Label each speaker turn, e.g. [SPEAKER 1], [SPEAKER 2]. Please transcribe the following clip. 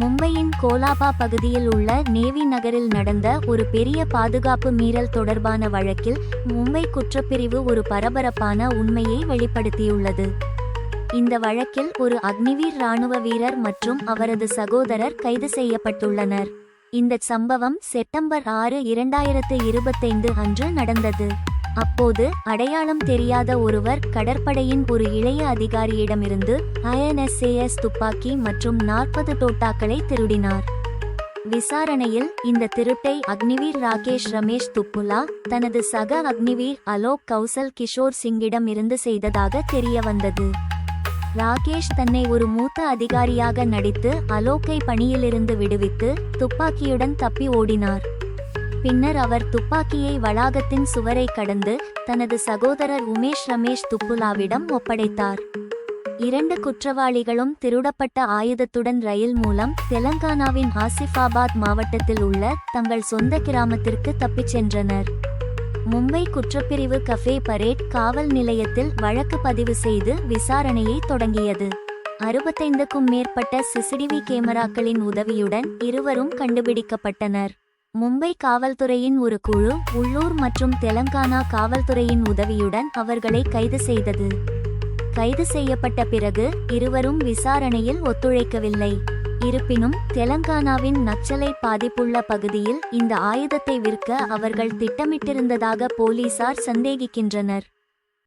[SPEAKER 1] மும்பையின் கோலாபா பகுதியில் உள்ள நேவி நகரில் நடந்த ஒரு பெரிய பாதுகாப்பு மீறல் தொடர்பான வழக்கில் மும்பை குற்றப்பிரிவு ஒரு பரபரப்பான உண்மையை வெளிப்படுத்தியுள்ளது. இந்த வழக்கில் ஒரு அக்னிவீர் ராணுவ வீரர் மற்றும் அவரது சகோதரர் கைது செய்யப்பட்டுள்ளனர். இந்த சம்பவம் செப்டம்பர் ஆறு இரண்டாயிரத்து இருபத்தைந்து அன்று நடந்தது. அப்போது அடையாளம் தெரியாத ஒருவர் கடற்படையின் ஒரு இளைய அதிகாரியிடமிருந்து ஐஎன்எஸ்ஏஎஸ் துப்பாக்கி மற்றும் நாற்பது தோட்டாக்களை திருடினார். விசாரணையில் இந்த திருட்டை அக்னிவீர் ராகேஷ் ரமேஷ் துப்புலா தனது சக அக்னிவீர் அலோக் கௌசல் கிஷோர் சிங்கிடம் இருந்து செய்ததாக தெரிய வந்தது ராகேஷ் தன்னை ஒரு மூத்த அதிகாரியாக நடித்து அலோக்கை பணியிலிருந்து விடுவித்து துப்பாக்கியுடன் தப்பி ஓடினார். பின்னர் அவர் துப்பாக்கியை வளாகத்தின் சுவரை கடந்து தனது சகோதரர் உமேஷ் ரமேஷ் துப்புலாவிடம் ஒப்படைத்தார். இரண்டு குற்றவாளிகளும் திருடப்பட்ட ஆயுதத்துடன் ரயில் மூலம் தெலங்கானாவின் ஆசிஃபாபாத் மாவட்டத்தில் உள்ள தங்கள் சொந்த கிராமத்திற்கு தப்பிச் சென்றனர். மும்பை குற்றப்பிரிவு கஃபே பரேட் காவல் நிலையத்தில் வழக்கு பதிவு செய்து விசாரணையை தொடங்கியது. அறுபத்தைந்துக்கும் மேற்பட்ட சிசிடிவி கேமராக்களின் உதவியுடன் இருவரும் கண்டுபிடிக்கப்பட்டனர். மும்பை காவல்துறையின் ஒரு குழு உள்ளூர் மற்றும் தெலங்கானா காவல்துறையின் உதவியுடன் அவர்களை கைது செய்தது. கைது செய்யப்பட்ட பிறகு இருவரும் விசாரணையில் ஒத்துழைக்கவில்லை. இருப்பினும் தெலங்கானாவின் நக்சலை பாதிப்புள்ள பகுதியில் இந்த ஆயுதத்தை விற்க அவர்கள் திட்டமிட்டிருந்ததாக போலீசார் சந்தேகிக்கின்றனர்.